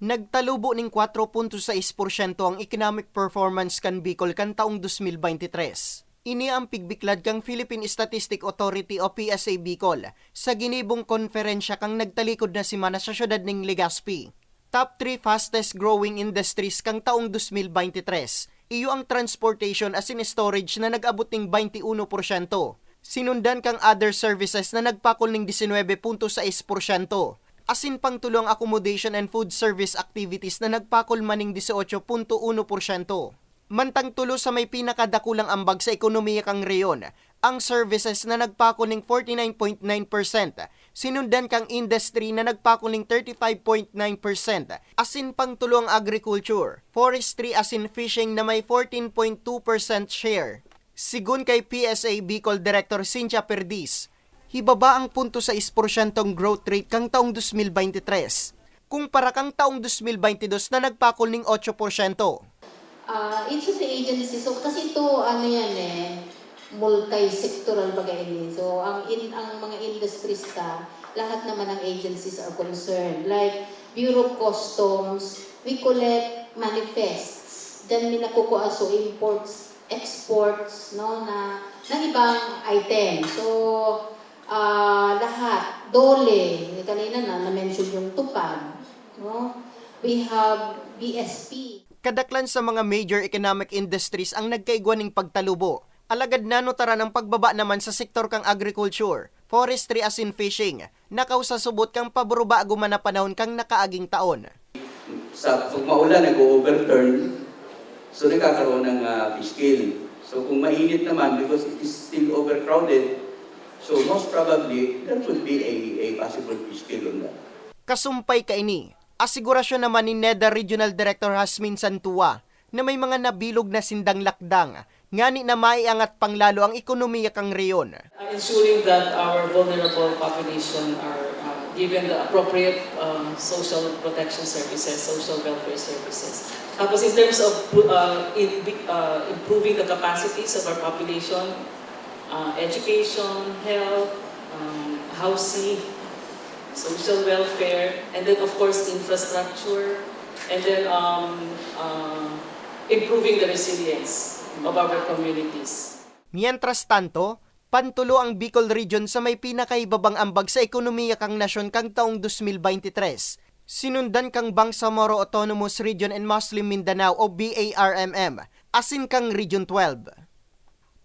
Nagtalubo ning 4.6% ang economic performance kan Bicol kan taong 2023. Ini ang pigbiklad kang Philippine Statistic Authority o PSA Bicol sa ginibong konferensya kang nagtalikod na simana sa syudad ning Legazpi. Top 3 fastest growing industries kang taong 2023. Iyo ang transportation as in storage na nag-abot ning 21%. Sinundan kang other services na nagpakol ning 19.6%. Asin pang tulong accommodation and food service activities na nagpakol maning 18.1%. Mantang tulo sa may pinakadakulang ambag sa ekonomiya kang reyon, ang services na nagpako ning 49.9%, sinundan kang industry na nagpako ning 35.9%, asin pang tulo agriculture, forestry asin fishing na may 14.2% share. Sigun kay PSA Bicol Director Cynthia Perdiz, hibaba ang punto sa 6% growth rate kang taong 2023, kung para kang taong 2022 na nagpakol ning 8%. Ah, each of the agencies, so kasi ito ano yan eh, multi-sectoral bagay ini. So ang in ang mga industries ka, lahat naman ng agencies are concerned. Like Bureau of Customs, we collect manifests. Diyan may nakukuha so imports, exports, no, na ng ibang item. So ah lahat, dole, kanina na na-mention yung tupad, no? We have BSP, kadaklan sa mga major economic industries ang nagkaigwa ning pagtalubo. Alagad na notara ng pagbaba naman sa sektor kang agriculture, forestry as in fishing, nakaw sa subot kang paburuba aguman na panahon kang nakaaging taon. sa pag maulan, nag-overturn, so nagkakaroon ng uh, fish So kung mainit naman, because it is still overcrowded, so most probably, there could be a, a possible fish kill on that. Kasumpay ka ini, asigurasyon naman ni NEDA Regional Director Hasmin Santua na may mga nabilog na sindang lakdang, ngani na maiangat panglalo ang ekonomiya kang reyon. uh, ensuring that our vulnerable population are uh, given the appropriate um, social protection services, social welfare services. Tapos in terms of uh, in, uh, improving the capacities of our population, uh, education, health, um, housing, social welfare, and then of course infrastructure, and then um, uh, improving the resilience of our communities. Mientras tanto, pantulo ang Bicol Region sa may pinakaibabang ambag sa ekonomiya kang nasyon kang taong 2023. Sinundan kang Bangsamoro Autonomous Region and Muslim Mindanao o BARMM, asin kang Region 12.